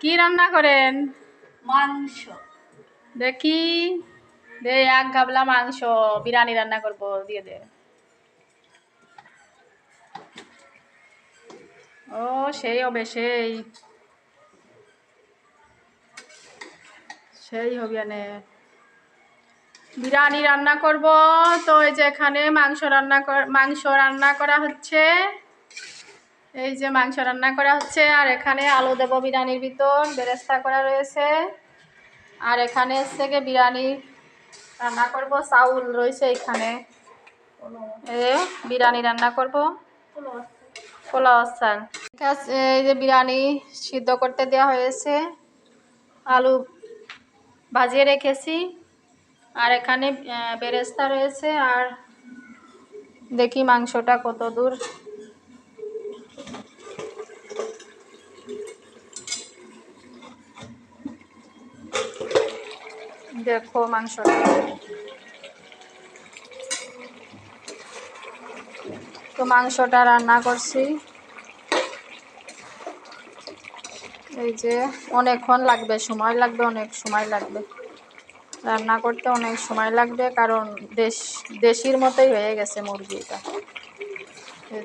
কি রান্না করেন? মাংস। দেখি। দে এক গাবলা মাংস বিরিয়ানি রান্না করব দিয়ে দে। ও সেই হবে সেই। সেই হবে এনে বিরিয়ানি রান্না করব তো এই যে এখানে মাংস রান্না মাংস রান্না করা হচ্ছে। এই যে মাংস রান্না করা হচ্ছে, আর এখানে আলু দেবো বিরিয়ানির ভিতর, বেরেস্তা করা রয়েছে। আর এখানে গিয়ে বিরিয়ানি রান্না করব, চাউল রয়েছে এখানে। বিরিয়ানি রান্না করব। পোলাও ঠিক এই যে বিরিয়ানি সিদ্ধ করতে দেওয়া হয়েছে। আলু ভাজিয়ে রেখেছি। আর এখানে বেরেস্তা রয়েছে। আর দেখি মাংসটা কত দূর দেখো মাংসটা তো মাংসটা রান্না করছি। এই যে অনেকক্ষণ লাগবে, সময় লাগবে, অনেক সময় লাগবে। রান্না করতে অনেক সময় লাগবে, কারণ দেশ দেশির মতোই হয়ে গেছে মুরগিটা। এই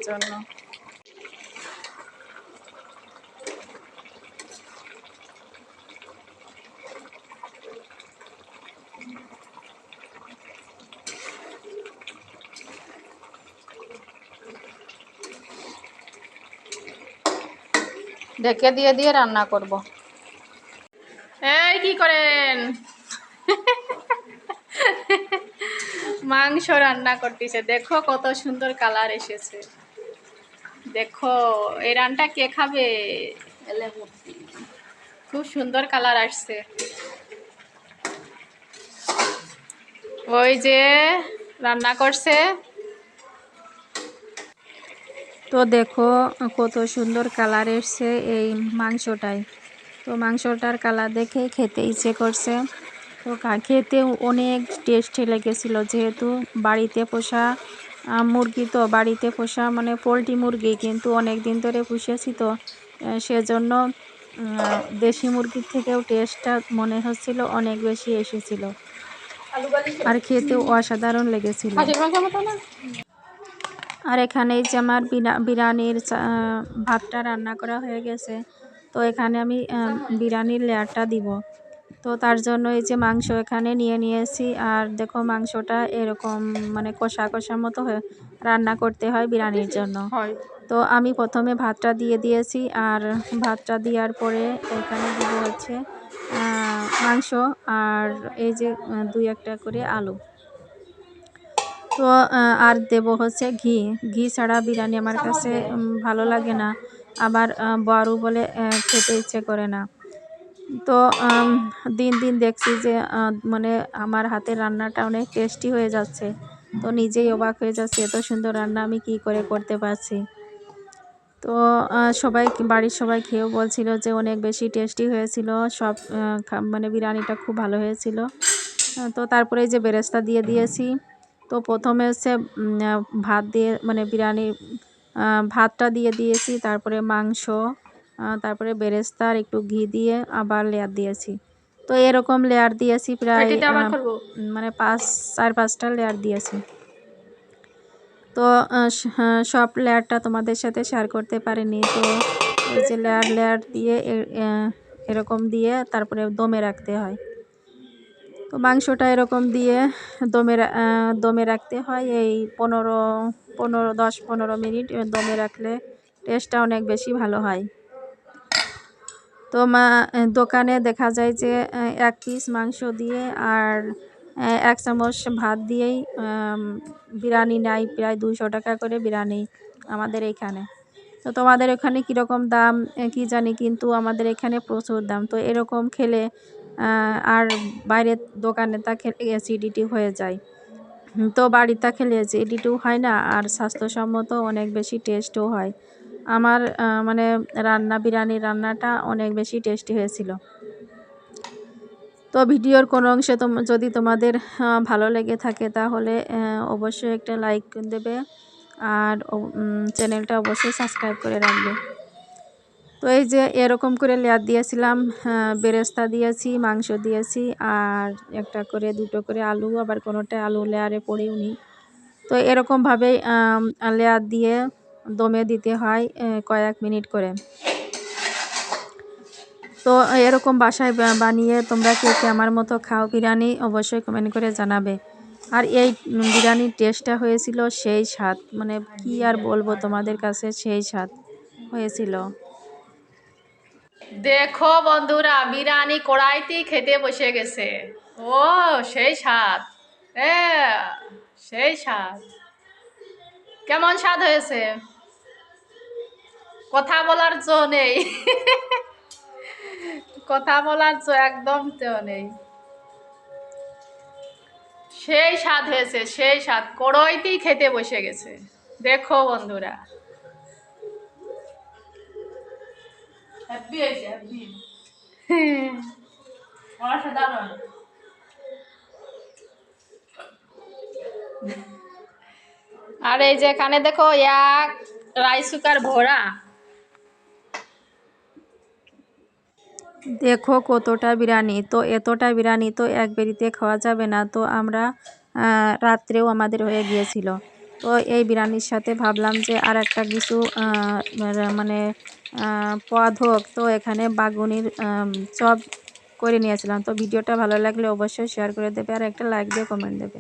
ঢেকে দিয়ে দিয়ে রান্না করব। এই কি করেন? মাংস রান্না করতেছে। দেখো কত সুন্দর কালার এসেছে। দেখো এই রানটা কে খাবে? খুব সুন্দর কালার আসছে। ওই যে রান্না করছে তো দেখো কত সুন্দর কালার এসছে এই মাংসটাই তো মাংসটার কালার দেখে খেতে ইচ্ছে করছে। তো খা- খেতেও অনেক টেস্টি লেগেছিল। যেহেতু বাড়িতে পোষা মুরগি তো, বাড়িতে পোষা মানে পোলট্রি মুরগি কিন্তু অনেক দিন ধরে পুষেছি তো সেজন্য দেশি মুরগির থেকেও টেস্টটা মনে হচ্ছিল অনেক বেশি এসেছিল। আর খেতেও অসাধারণ লেগেছিল। আর এখানে এই যে আমার বিরা- বিরিয়ানির ভাতটা রান্না করা হয়ে গেছে। তো এখানে আমি বিরিয়ানির লেয়ারটা দিব। তো তার জন্য এই যে মাংস এখানে নিয়ে নিয়েছি। আর দেখো মাংসটা এরকম মানে কষা কষা মতো হয়ে রান্না করতে হয় বিরিয়ানির জন্য। তো আমি প্রথমে ভাতটা দিয়ে দিয়েছি। আর ভাতটা দেওয়ার পরে এখানে দিব হচ্ছে মাংস। আর এই যে দুই একটা করে আলু। তো আর দেব হচ্ছে ঘি। ঘি ছাড়া বিরিয়ানি আমার কাছে ভালো লাগে না। আবার বড় বলে খেতে ইচ্ছে করে না। তো দিন দিন দেখছি যে মানে আমার হাতের রান্নাটা অনেক টেস্টি হয়ে যাচ্ছে। তো নিজেই অবাক হয়ে যাচ্ছে, এত সুন্দর রান্না আমি কি করে করতে পারছি? তো সবাই, বাড়ির সবাই খেয়েও বলছিল যে, অনেক বেশি টেস্টি হয়েছিল। সব মানে বিরিয়ানিটা খুব ভালো হয়েছিল। তো তারপরে যে বেরেস্তা দিয়ে দিয়েছি। তো প্রথমে হচ্ছে ভাত দিয়ে মানে বিরিয়ানি ভাতটা দিয়ে দিয়েছি তারপরে মাংস তারপরে বেরেস্তা আর একটু ঘি দিয়ে আবার লেয়ার দিয়েছি। তো এরকম লেয়ার দিয়েছি প্রায় মানে পাঁচ চার পাঁচটা লেয়ার দিয়েছি। তো সব লেয়ারটা তোমাদের সাথে শেয়ার করতে পারিনি। তো এই যে লেয়ার লেয়ার দিয়ে এরকম দিয়ে তারপরে দমে রাখতে হয়। তো মাংসটা এরকম দিয়ে দমে দমে রাখতে হয়। এই পনেরো পনেরো, দশ, পনেরো মিনিট দমে রাখলে টেস্টটা অনেক বেশি ভালো হয়। তো মা, দোকানে দেখা যায় যে এক পিস মাংস দিয়ে আর এক চামচ ভাত দিয়েই বিরিয়ানি নেয় প্রায় দুশো টাকা করে বিরিয়ানি আমাদের এইখানে তো তোমাদের ওখানে কীরকম দাম কি জানি, কিন্তু আমাদের এখানে প্রচুর দাম। তো এরকম খেলে আর বাইরের দোকানে তা খেলে অ্যাসিডিটি হয়ে যায়। তো বাড়িতে খেলে অ্যাসিডিটিও হয় না, আর স্বাস্থ্যসম্মত অনেক বেশি টেস্টও হয়। আমার মানে রান্না বিরিয়ানির রান্নাটা অনেক বেশি টেস্টি হয়েছিল। তো ভিডিওর কোনো অংশে যদি তোমাদের ভালো লেগে থাকে তাহলে অবশ্যই একটা লাইক দেবে। আর চ্যানেলটা অবশ্যই সাবস্ক্রাইব করে রাখবে। তো এই যে এরকম করে লেয়ার দিয়েছিলাম বেরেস্তা দিয়েছি, মাংস দিয়েছি, আর একটা করে দুটো করে আলু, আবার কোনোটা আলু লেয়ারে পড়েও নি তো এরকমভাবেই লেয়ার দিয়ে দমে দিতে হয় কয়েক মিনিট করে। তো এরকম বাসায় বানিয়ে তোমরা কে কে আমার মতো খাও বিরিয়ানি, অবশ্যই কমেন্ট করে জানাবে। আর এই বিরিয়ানির টেস্টটা হয়েছিল সেই স্বাদ মানে কি আর বলব তোমাদের কাছে সেই স্বাদ হয়েছিল। দেখো বন্ধুরা বিরিয়ানি কড়াইতেই খেতে বসে গেছে। ও, সেই স্বাদ। সেই স্বাদ। কেমন স্বাদ হয়েছে? কথা বলার জো নেই। কথা বলার জো একদম তো নেই। সেই স্বাদ হয়েছে, সেই স্বাদ। কড়াইতেই খেতে বসে গেছে। দেখো বন্ধুরা। হ্যাপি হয়েছে হ্যাপি অসাধারণ আর এই যে এখানে দেখো এক রাইস কুকার ভরা। দেখো কতটা বিরিয়ানি। তো এতটা বিরিয়ানি তো এক বেরিতে খাওয়া যাবে না। তো আমরা আহ, রাত্রেও আমাদের হয়ে গিয়েছিল। তো এই সাথে ভাবলাম যে আর একটা কিছু মানে পদ হোক। তো এখানে বাগুনির চপ করে নিয়েছিলাম। তো ভিডিওটা ভালো লাগলে অবশ্যই শেয়ার করে দেবে আর একটা লাইক দিয়ে কমেন্ট দেবে।